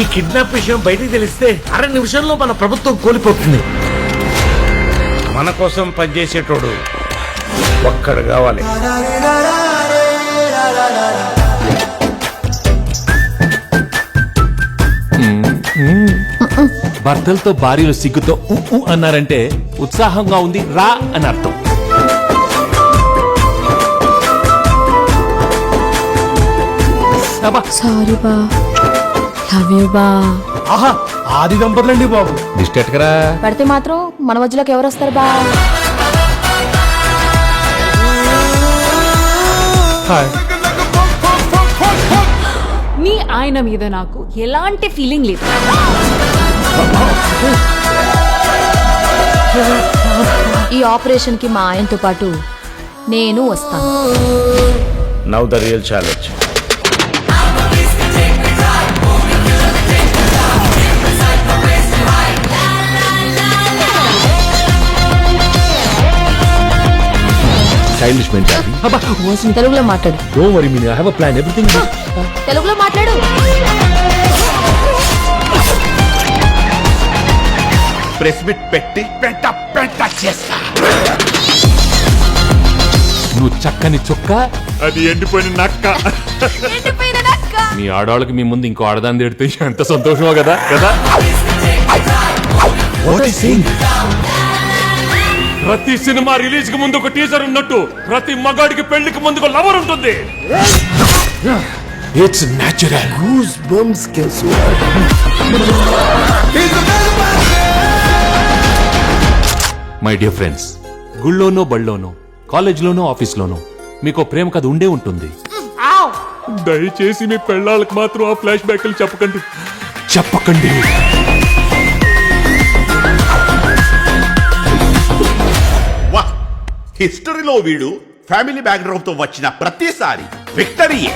ఈ కిడ్నాప్ విషయం బయటికి తెలిస్తే అర నిమిషంలో మన ప్రభుత్వం కోల్పోతుంది. మన కోసం పనిచేసేటోడు ఒక్కడు కావాలి. భర్తలతో భార్యలు సిగ్గుతో ఉ ఉ అన్నారంటే ఉత్సాహంగా ఉంది రా అని అర్థం. సారీ బా. లవ్ యూ బా ఆహా ఆది దంపతులండి బాబు. దిష్టి ఎట్టకరా? పడితే మాత్రం మన మధ్యలోకి ఎవరు వస్తారు బా? హాయ్. మీ ఆయన మీద నాకు ఎలాంటి ఫీలింగ్ లేదు. ఈ ఆపరేషన్కి మా ఆయనతో పాటు నేను వస్తాను. Now the real challenge childish mentality అబ్బా తెలుగులో మాట్లాడు. Don't worry mean I have a plan everything తెలుగులో మాట్లాడు. ప్రెస్ మీట్ పెట్టి పెట్ట పెట్ట చేస్తా. నువ్వు చక్కని చుక్క? అది ఎండిపోయిన నక్క. మీ ఆడవాళ్ళకి మీ ముందు ఇంకో ఆడదాన్ని తిడితే ఎంత సంతోషమో కదా? కదా? ప్రతి సినిమా రిలీజ్కి ముందు ఒక టీజర్ ఉన్నట్టు ప్రతి మగాడికి పెళ్ళికి ముందు ఒక లవర్ ఉంటుంది. It's natural my dear friends గుళ్ళోనో బళ్ళోనో కాలేజ్లోనో ఆఫీస్లోనో మీకు ప్రేమ కథ ఉండే ఉంటుంది. దయచేసి మీ పెళ్ళాళ్ళకి మాత్రం ఆ ఫ్లాష్ బ్యాక్లు చెప్పకండి. చెప్పకండి. హిస్టరీలో వీడు ఫ్యామిలీ బ్యాక్గ్రౌండ్తో వచ్చిన ప్రతిసారి విక్టరీయే.